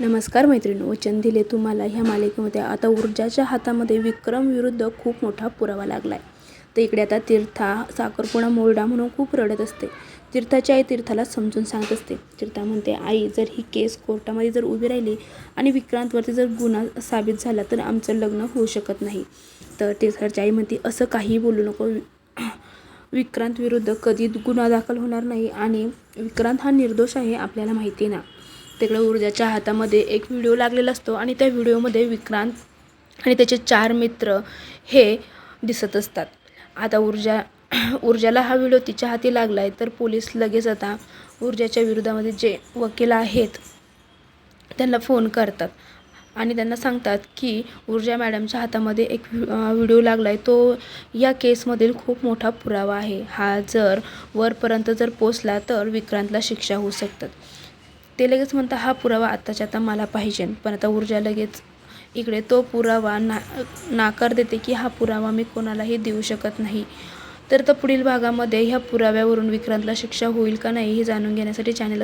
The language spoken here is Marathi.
नमस्कार मैत्रिणी वचन दिले तुम्हाला ह्या मालिकेमध्ये. आता ऊर्जाच्या हातामध्ये विक्रम विरुद्ध खूप मोठा पुरावा लागला आहे तर इकडे आता तीर्था साखरपुडा मोरडा म्हणून खूप रडत असते. तीर्थाची आई तीर्थाला समजून सांगत असते. तीर्था म्हणते आई जर ही केस कोर्टामध्ये जर उभी राहिली आणि विक्रांतवरती जर गुन्हा साबित झाला तर आमचं लग्न होऊ शकत नाही. तर तीर्थाची आई म्हणते असं काही बोलू नको. विक्रांत विरुद्ध कधी गुन्हा दाखल होणार नाही आणि विक्रांत हा निर्दोष आहे आपल्याला माहिती ना. तिकडे ऊर्जाच्या हातामध्ये एक व्हिडिओ लागलेला असतो आणि त्या व्हिडिओमध्ये विक्रांत आणि त्याचे चार मित्र हे दिसत असतात. आता ऊर्जा ऊर्जाला हा व्हिडिओ तिच्या हाती लागला आहे तर पोलीस लगेच आता ऊर्जाच्या विरोधामध्ये जे वकील आहेत त्यांना फोन करतात. आणि त्यांना सांगतात की ऊर्जा मॅडमच्या हातामध्ये एक व्हि- व्हिडिओ लागला आहे तो या केसमधील खूप मोठा पुरावा आहे. हा जर वरपर्यंत जर पोचला तर विक्रांतला शिक्षा होऊ शकतात. ते लगेच म्हणतात हा पुरावा आत्ताच्या आता मला पाहिजे. पण आता ऊर्जा लगेच इकडे तो पुरावा ना नाकार देते की हा पुरावा मी कोणालाही देऊ शकत नाही. तर तर पुढील भागामध्ये ह्या पुराव्यावरून विक्रांतला शिक्षा होईल का नाही हे जाणून घेण्यासाठी चॅनल